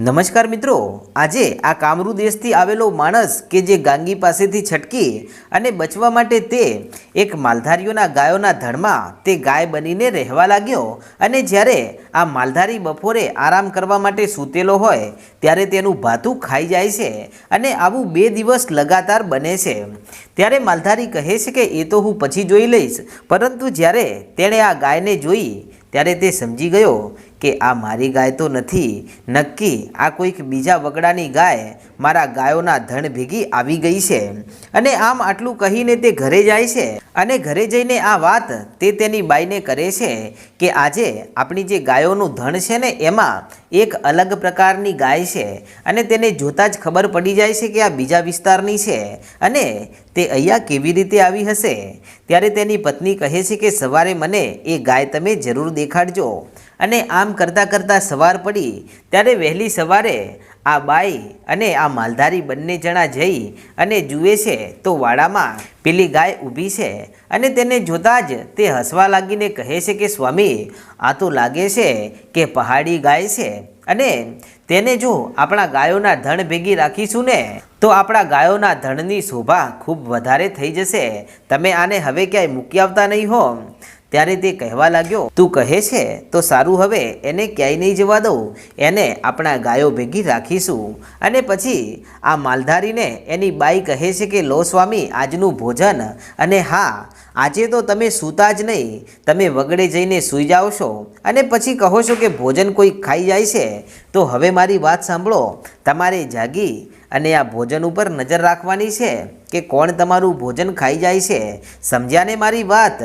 નમસ્કાર મિત્રો, આજે આ કામરૂ દેશથી આવેલો માણસ કે જે ગાંગી પાસેથી છટકી અને બચવા માટે તે એક માલધારીઓના ગાયોના ધણમાં તે ગાય બનીને રહેવા લાગ્યો અને જ્યારે આ માલધારી બપોરે આરામ કરવા માટે સૂતેલો હોય, ત્યારે તેનું ભાતું ખાઈ જાય છે અને આવું બે દિવસ લગાતાર બને છે. ત્યારે માલધારી કહે છે કે, એ તો હું પછી જોઈ લઈશ. પરંતુ જ્યારે તેણે આ ગાયને જોઈ, ત્યારે તે સમજી ગયો કે આ મારી ગાય તો નથી. નક્કી, આ કોઈક બીજા વગડાની ગાય મારા ગાયોના ધણ ભેગી આવી ગઈ છે. અને આમ આટલું કહીને તે ઘરે જાય છે. અને ઘરે જઈને આ વાત તે તેની બાઈને કરે છે કે આજે આપણી જે ગાયોનું ધણ છે ને એમાં એક અલગ પ્રકારની ગાય છે. અને તેને જોતાં જ ખબર પડી જાય છે કે આ બીજા વિસ્તારની છે. અને તે અહીંયા કેવી રીતે આવી હશે? ત્યારે તેની પત્ની કહે છે કે સવારે મને એ ગાય તમે જરૂર દેખાડજો. અને આમ કરતાં કરતાં સવાર પડી, ત્યારે વહેલી સવારે આ બાઈ અને આ માલધારી બંને જણા જઈ અને જુએ છે તો વાડામાં પેલી ગાય ઊભી છે અને તેને જોતાં જ તે હસવા લાગીને કહે છે કે, સ્વામી, આ તો લાગે છે કે પહાડી ગાય છે અને તેને જો આપણા ગાયોના ધણ ભેગી રાખીશું ને, તો આપણા ગાયોના ધણની શોભા ખૂબ વધારે થઈ જશે. તમે આને હવે ક્યાંય મૂકી આવતા નહીં હો. ત્યારે તે કહેવા લાગ્યો, તું કહે છે, તો સારું હવે, એને ક્યાંય નહીં જવા દઉં, એને આપણા ગાયો ભેગી રાખીશું. અને પછી આ માલધારીને એની બાઈ કહે છે કે, લો સ્વામી, આજનું ભોજન. અને હા, આજે તો તમે સૂતા જ નહીં, તમે વગડે જઈને સૂઈ જાઓ છો. અને પછી કહો છો કે, ભોજન કોઈ ખાઈ જાય છે, તો હવે મારી વાત સાંભળો, તમારે જાગી અને આ ભોજન ઉપર નજર રાખવાની છે. કે કોણ તમારું ભોજન ખાઈ જાય છે? સમજ્યા ને મારી વાત?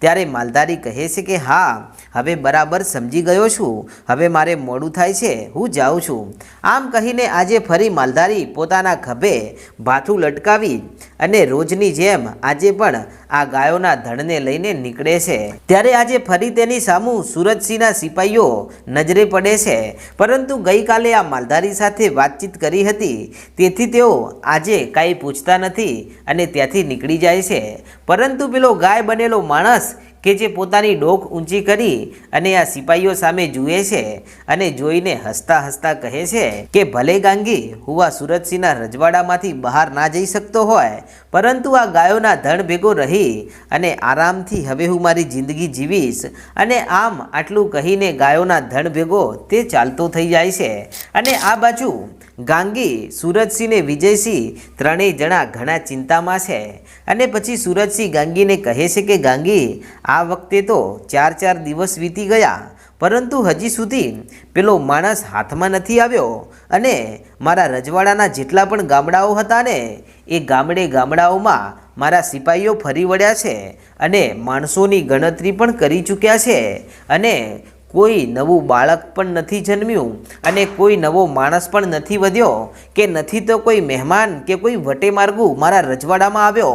ત્યારે માલધારી કહે છે કે, હા, હવે બરાબર સમજી ગયો છું. હવે મારે મોડું થાય છે. હું જાઉં છું. આમ કહીને આજે ફરી માલધારી પોતાના ખભે ભાથું લટકાવી અને રોજની જેમ આજે પણ આ ગાયોના ધણને લઈને નીકળે છે. ત્યારે આજે ફરી તેની સામું સુરજસિંહના સિપાહીઓ નજરે પડે છે. પરંતુ ગઈકાલે આ માલધારી સાથે વાતચીત કરી હતી. તેથી તેઓ આજે કાંઈ પૂછતા નથી. અને ત્યાંથી નીકળી જાય છે. પરંતુ પેલો ગાય બનેલો માણસ કે જે પોતાની ડોક ઊંચી કરી અને આ સિપાહીઓ સામે જુએ છે અને જોઈને હસતા હસતા કહે છે કે ભલે ગાંગી, હું આ સુરતસિંહના રજવાડામાંથી બહાર ના જઈ શકતો હોય, પરંતુ આ ગાયોના ધણ ભેગો રહી અને આરામથી હવે હું મારી જિંદગી જીવીશ અને આમ આટલું કહીને ગાયોના ધણ ભેગો તે ચાલતો થઈ જાય છે. અને આ બાજુ ગાંગી સુરજસિંહ ને વિજયસિંહ ત્રણેય જણા ઘણા ચિંતામાં છે. અને પછી સુરજસિંહ ગાંગીને કહે છે કે ગાંગી આ વખતે તો ચાર ચાર દિવસ વીતી ગયા, પરંતુ હજી સુધી પેલો માણસ હાથમાં નથી આવ્યો અને મારા રજવાડાના જેટલા પણ ગામડાઓ હતા ને, એ ગામડે ગામડાઓમાં મારા સિપાહીઓ ફરી વળ્યા છે અને માણસોની ગણતરી પણ કરી ચૂક્યા છે અને કોઈ નવું બાળક પણ નથી જન્મ્યું અને કોઈ નવો માણસ પણ નથી વધ્યો કે નથી તો કોઈ મહેમાન કે કોઈ વટે માર્ગુ મારા રજવાડામાં આવ્યો.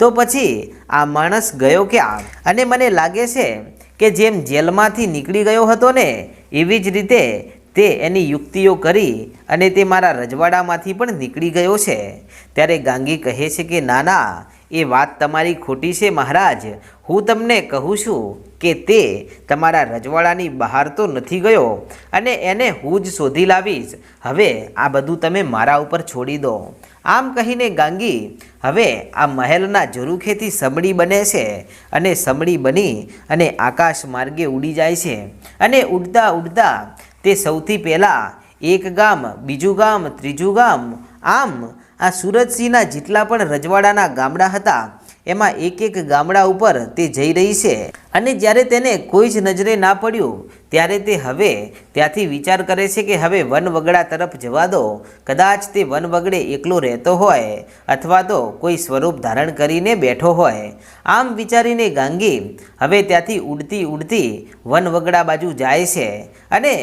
તો પછી આ માણસ ગયો ક્યાં? અને મને લાગે છે કે જેમ જેલમાંથી નીકળી ગયો હતો ને, એવી જ રીતે તે એની યુક્તિઓ કરી અને તે મારા રજવાડામાંથી પણ નીકળી ગયો છે. ત્યારે ગાંગી કહે છે કે ના ના એ વાત તમારી ખોટી છે મહારાજ. હું તમને કહું છું કે તે તમારા રજવાડાની બહાર તો નથી ગયો અને એને હું જ શોધી લાવીશ. હવે આ બધું તમે મારા ઉપર છોડી દો. આમ કહીને ગાંગી, હવે આ મહેલના ઝરૂખેથી સમડી બને છે અને સમડી બની અને આકાશ માર્ગે ઉડી જાય છે અને ઉડતા ઉડતા તે સૌથી પહેલાં એક ગામ, બીજું ગામ, ત્રીજું ગામ, આમ આ સુરતસિંહના જેટલા પણ રજવાડાના ગામડા હતા એમાં એક એક ગામડા ઉપર તે જઈ રહી છે. અને જ્યારે તેને કોઈ જ નજરે ના પડ્યું, ત્યારે તે હવે ત્યાંથી વિચાર કરે છે કે હવે વનવગડા તરફ જવા દો. કદાચ તે વનવગડે એકલો રહેતો હોય અથવા તો કોઈ સ્વરૂપ ધારણ કરીને બેઠો હોય. આમ વિચારીને ગાંગી હવે ત્યાંથી ઉડતી ઉડતી વનવગડા બાજુ જાય છે અને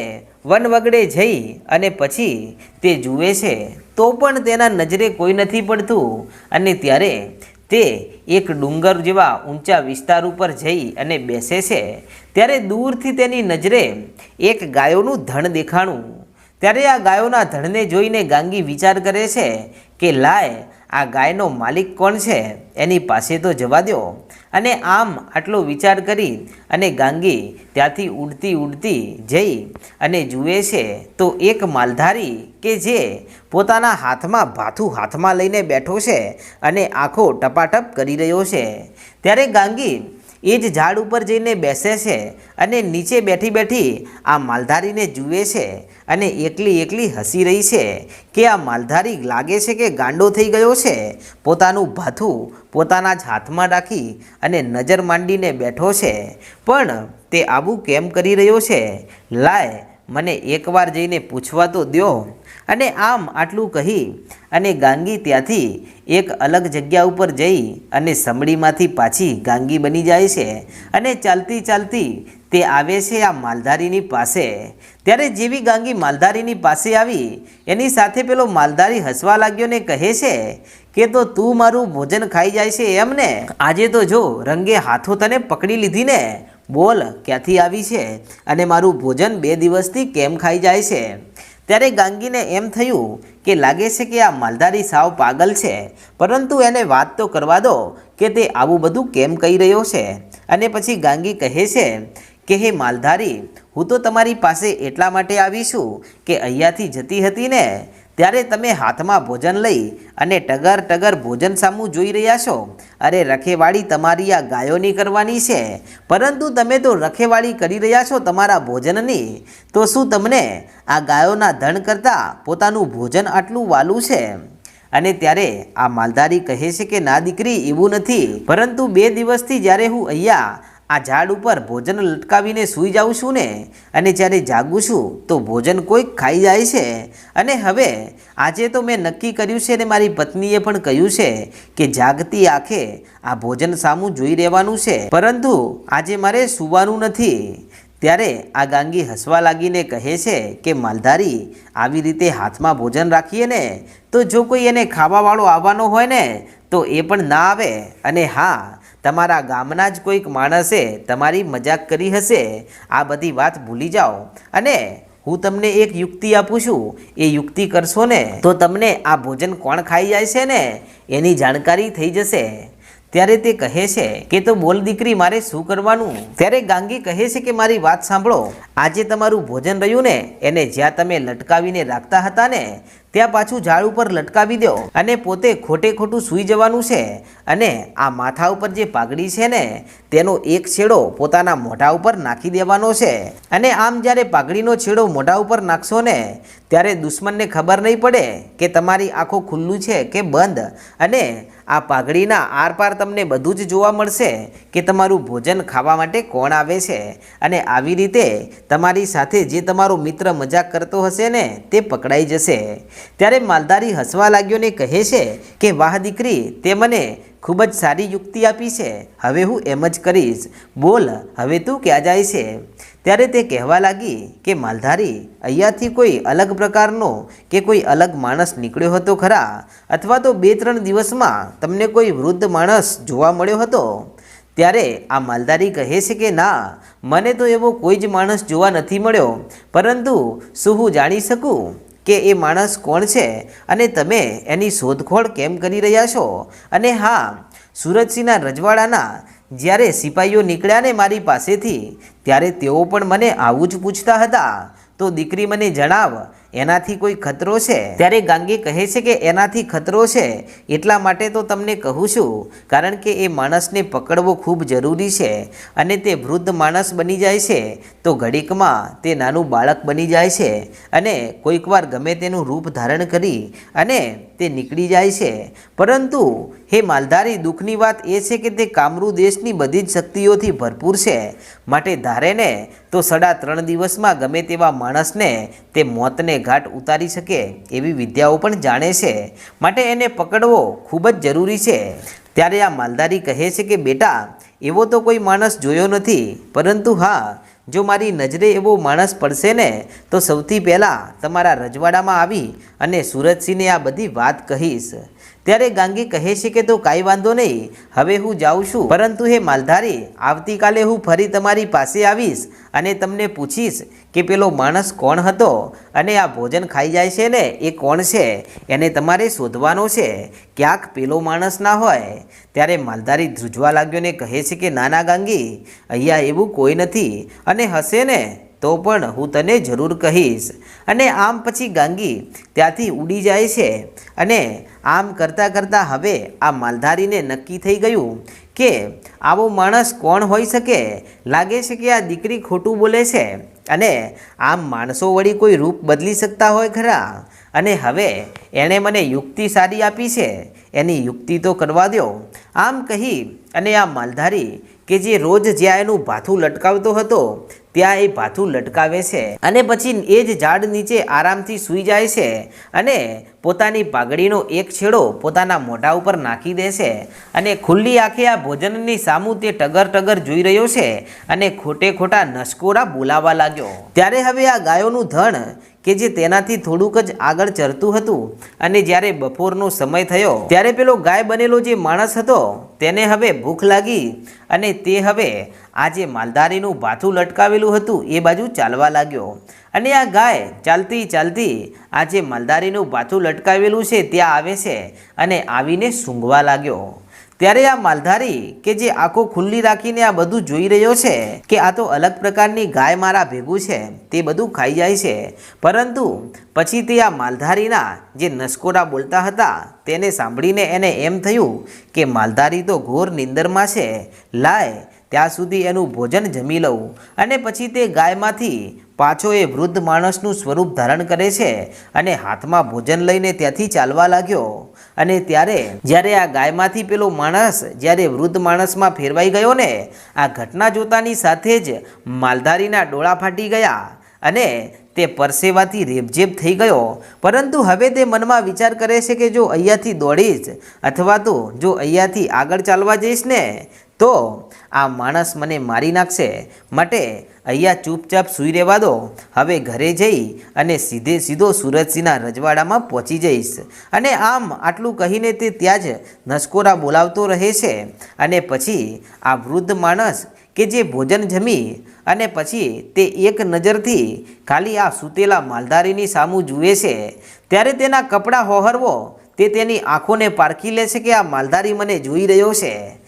વનવગડે જઈ અને પછી તે જુએ છે. તો પણ તેના નજરે કોઈ નથી પડતું અને ત્યારે તે એક ડુંગર જેવા ઊંચા વિસ્તાર ઉપર જઈ અને બેસે છે, ત્યારે દૂરથી તેની નજરે એક ગાયોનું ધણ દેખાણું. ત્યારે આ ગાયોના ધણને જોઈને ગાંગી વિચાર કરે છે કે, લાય, આ ગાયનો માલિક કોણ છે? એની પાસે તો જવા દો અને આમ આટલો વિચાર કરી અને ગાંગી ત્યાંથી ઉડતી ઉડતી જઈ અને જુએ છે, તો એક માલધારી કે જે પોતાના હાથમાં ભાથું હાથમાં લઈને બેઠો છે અને આંખો ટપાટપ કરી રહ્યો છે. ત્યારે ગાંગી એ જ ઝાડ ઉપર જઈને બેસે છે અને નીચે બેઠી બેઠી આ માલધારીને જુએ છે અને એકલી એકલી હસી રહી છે કે આ માલધારી લાગે છે કે ગાંડો થઈ ગયો છે. પોતાનું ભાથું પોતાના જ હાથમાં રાખી અને નજર માંડીને બેઠો છે. પણ તે આવું કેમ કરી રહ્યો છે? લાય મને એકવાર જઈને પૂછવા તો દ્યો. અને આમ આટલું કહી અને ગાંગી ત્યાંથી એક અલગ જગ્યા ઉપર જઈ અને સમડીમાંથી પાછી ગાંગી બની જાય છે. અને ચાલતી ચાલતી તે આવે છે આ માલધારીની પાસે. ત્યારે જેવી ગાંગી માલધારીની પાસે આવી, એની સાથે પેલો માલધારી હસવા લાગ્યો ને કહે છે કે તો તું મારું ભોજન ખાઈ જાય છે એમને. આજે તો જો રંગે હાથો તને પકડી લીધી ને બોલ, ક્યાંથી આવી છે? અને મારું ભોજન બે દિવસથી કેમ ખાઈ જાય છે? ત્યારે ગાંગીને એમ થયું કે લાગે છે કે આ માલધારી સાવ પાગલ છે. પરંતુ એને વાત તો કરવા દો કે તે આવું બધું કેમ કહી રહ્યો છે? અને પછી ગાંગી કહે છે કે, હે માલધારી, હું તો તમારી પાસે એટલા માટે આવી છું કે અહીંયાથી જતી હતી ને ત્યારે તમે હાથમાં ભોજન લઈ અને ટગર ટગર ભોજન સામું જોઈ રહ્યા છો. અરે રખેવાળી તમારી આ ગાયોની કરવાની છે. પરંતુ તમે તો રખેવાળી કરી રહ્યા છો તમારા ભોજનની. તો શું તમને આ ગાયોના ધન કરતાં પોતાનું ભોજન આટલું વાલું છે? અને ત્યારે આ માલધારી કહે છે કે, ના દીકરી, એવું નથી. પરંતુ બે દિવસથી જ્યારે હું અહીંયા આ ઝાડ ઉપર ભોજન લટકાવીને સૂઈ જાઉં છું ને, અને જ્યારે જાગું છું તો ભોજન કોઈક ખાઈ જાય છે. અને હવે આજે તો મેં નક્કી કર્યું છે ને, મારી પત્નીએ પણ કહ્યું છે કે જાગતી આંખે આ ભોજન સામું જોઈ રહેવાનું છે. પરંતુ આજે મારે સૂવાનું નથી. ત્યારે આ ગાંગી હસવા લાગીને કહે છે કે, માલધારી, આવી રીતે હાથમાં ભોજન રાખીએ ને, તો જો કોઈ એને ખાવાવાળો આવવાનો હોય ને, તો એ પણ ના આવે. અને હા, તમારા ગામના જ કોઈક માણસે તમારી મજાક કરી હશે. આ બધી વાત ભૂલી જાઓ. અને હું તમને એક યુક્તિ આપું છું. એ યુક્તિ કરશો ને, તો તમને આ ભોજન કોણ ખાઈ જાય છે ને, એની જાણકારી થઈ જશે. ત્યારે તે કહે છે કે તો બોલ દીકરી, મારે શું કરવાનું? ત્યારે ગાંગી કહે છે કે, મારી વાત સાંભળો. આજે તમારું ભોજન રહ્યું ને, એને જ્યાં તમે લટકાવીને રાખતા હતા ને, ત્યાં પાછું ઝાડ ઉપર લટકાવી દો અને પોતે ખોટે ખોટું સૂઈ જવાનું છે અને આ માથા ઉપર જે પાઘડી છે ને, તેનો એક છેડો પોતાના મોઢા ઉપર નાખી દેવાનો છે. અને આમ જ્યારે પાઘડીનો છેડો મોઢા ઉપર નાખશો ને, ત્યારે દુશ્મનને ખબર નહીં પડે કે તમારી આંખો ખુલ્લું છે કે બંધ અને આ પાઘડીના આરપાર તમને બધું જ જોવા મળશે કે તમારું ભોજન ખાવા માટે કોણ આવે છે અને આવી રીતે તમારી સાથે જે તમારો મિત્ર મજાક કરતો હશે ને તે પકડાઈ જશે. ત્યારે માલધારી હસવા લાગ્યો ને કહે છે કે, વાહ દીકરી, તે મને ખૂબ જ સારી યુક્તિ આપી છે. હવે હું એમ જ કરીશ. બોલ, હવે તું ક્યાં જાય છે? ત્યારે તે કહેવા લાગી કે, માલધારી, અહીંયાથી કોઈ અલગ પ્રકારનો કે કોઈ અલગ માણસ નીકળ્યો હતો ખરા? અથવા તો બે ત્રણ દિવસમાં તમને કોઈ વૃદ્ધ માણસ જોવા મળ્યો હતો? ત્યારે આ માલધારી કહે છે કે, ના, મને તો એવો કોઈ જ માણસ જોવા નથી મળ્યો. પરંતુ શું હું જાણી શકું કે એ માણસ કોણ છે? અને તમે એની શોધખોળ કેમ કરી રહ્યા છો? અને હા, સુરતસિંહના રજવાડાના જ્યારે સિપાહીઓ નીકળ્યા ને મારી પાસેથી, ત્યારે તેઓ પણ મને આવું જ પૂછતા હતા. તો દીકરી મને જણાવ, એનાથી કોઈ ખતરો છે? ત્યારે ગાંગી કહે છે કે, એનાથી ખતરો છે, એટલા માટે તો તમને કહું છું, કારણ કે એ માણસને પકડવો ખૂબ જરૂરી છે અને તે વૃદ્ધ માણસ બની જાય છે. તો ઘડીકમાં તે નાનું બાળક બની જાય છે અને કોઈક વાર ગમે તેનું રૂપ ધારણ કરી અને તે નીકળી જાય છે. પરંતુ હે માલધારી, દુઃખની વાત એ છે કે તે કામરૂ દેશની બધી જ શક્તિઓથી ભરપૂર છે. માટે ધારે ને તો સાડા ત્રણ દિવસમાં ગમે તેવા માણસને તે મોતને ઘાટ ઉતારી શકે એવી વિદ્યાઓ પણ જાણે છે. માટે એને પકડવો ખૂબ જ જરૂરી છે. ત્યારે આ માલધારી કહે છે કે, બેટા, એવો તો કોઈ માણસ જોયો નથી. પરંતુ હા જો મારી નજરે એવો માણસ પડશે ને, તો સૌથી પહેલાં તમારા રજવાડામાં આવી અને સુરતસિંહને આ બધી વાત કહીશ. ત્યારે ગાંગી કહે છે કે તો કાંઈ વાંધો નહીં, હવે હું જાઉં છું. પરંતુ હે માલધારી, આવતીકાલે હું ફરી તમારી પાસે આવીશ અને તમને પૂછીશ કે પેલો માણસ કોણ હતો અને આ ભોજન ખાઈ જાય છે ને, એ કોણ છે? એને તમારે શોધવાનો છે. ક્યાંક પેલો માણસ ના હોય. ત્યારે માલધારી ધ્રુજવા લાગ્યો ને કહે છે કે, નાના ગાંગી, અહીંયા એવું કોઈ નથી. અને હશે ને? તો પણ હું તને જરૂર કહીશ. અને આમ પછી ગાંગી ત્યાંથી ઉડી જાય છે. અને આમ કરતાં કરતાં હવે આ માલધારીને નક્કી થઈ ગયું કે આવો માણસ કોણ હોઈ શકે? લાગે છે કે આ દીકરી ખોટું બોલે છે. અને આમ માણસો વળી કોઈ રૂપ બદલી શકતા હોય ખરા? અને હવે એણે મને યુક્તિ સારી આપી છે. એની યુક્તિ તો કરવા દો આમ કહી અને આ માલધારી કે જે રોજ જ્યાં એનું ભાથું લટકાવતો હતો ત્યાં એ ભાથું લટકાવે છે અને પછી એ જ ઝાડ નીચે આરામથી સૂઈ જાય છે અને પોતાની પાઘડીનો એક છેડો પોતાના મોઢા ઉપર નાખી દે છે અને ખુલ્લી આંખે આ ભોજનની સામું તે ટગર ટગર જોઈ રહ્યો છે અને ખોટે ખોટા નસકોરા બોલાવા લાગ્યો. ત્યારે હવે આ ગાયોનું ધણ કે જે તેનાથી થોડુંક જ આગળ ચરતું હતું અને જ્યારે બપોરનો સમય થયો, ત્યારે પેલો ગાય બનેલો જે માણસ હતો, તેને હવે ભૂખ લાગી અને તે હવે આ જે માલધારીનું ભાથું લટકાવેલું હતું એ બાજુ ચાલવા લાગ્યો. અને આ ગાય ચાલતી ચાલતી આ જે માલધારીનું ભાથું લટકાવેલું છે, ત્યાં આવે છે અને આવીને સૂંઘવા લાગ્યો. ત્યારે આ માલધારી કે જે આંખો ખુલ્લી રાખીને આ બધું જોઈ રહ્યો છે કે આ તો અલગ પ્રકારની ગાય મારા ભેગું છે, તે બધું ખાઈ જાય છે. પરંતુ પછી તે આ માલધારીના જે નસકોરા બોલતા હતા, તેને સાંભળીને એને એમ થયું કે માલધારી તો ઘોર નિંદરમાં છે, લાય, ત્યાં સુધી એનું ભોજન જમી લઉં. અને પછી તે ગાયમાંથી પાછો એ વૃદ્ધ માણસનું સ્વરૂપ ધારણ કરે છે અને હાથમાં ભોજન લઈને ત્યાંથી ચાલવા લાગ્યો. અને ત્યારે જ્યારે આ ગાયમાંથી પેલો માણસ જ્યારે વૃદ્ધ માણસમાં ફેરવાઈ ગયો ને, આ ઘટના જોતાની સાથે જ માલધારીના ડોળા ફાટી ગયા અને તે પરસેવાથી રેબઝેબ થઈ ગયો. પરંતુ હવે તે મનમાં વિચાર કરે છે કે જો અહીંયાથી દોડીશ અથવા તો જો અહીંયાથી આગળ ચાલવા જઈશ ને તો આ માણસ મને મારી નાખશે. માટે, અહીંયા ચૂપચાપ સૂઈ રહેવા દો. હવે ઘરે જઈ અને સીધે સીધો સુરજસિંહના રજવાડામાં પહોંચી જઈશ. અને આમ આટલું કહીને તે ત્યાં જ નસકોરા બોલાવતો રહે છે. અને પછી આ વૃદ્ધ માણસ કે જે ભોજન જમી અને પછી તે એક નજરથી ખાલી આ સૂતેલા માલધારીની સામું જુએ છે. ત્યારે તેના કપડાં હોહરવો, તે તેની આંખોને પારખી લે છે કે આ માલધારી મને જોઈ રહ્યો છે.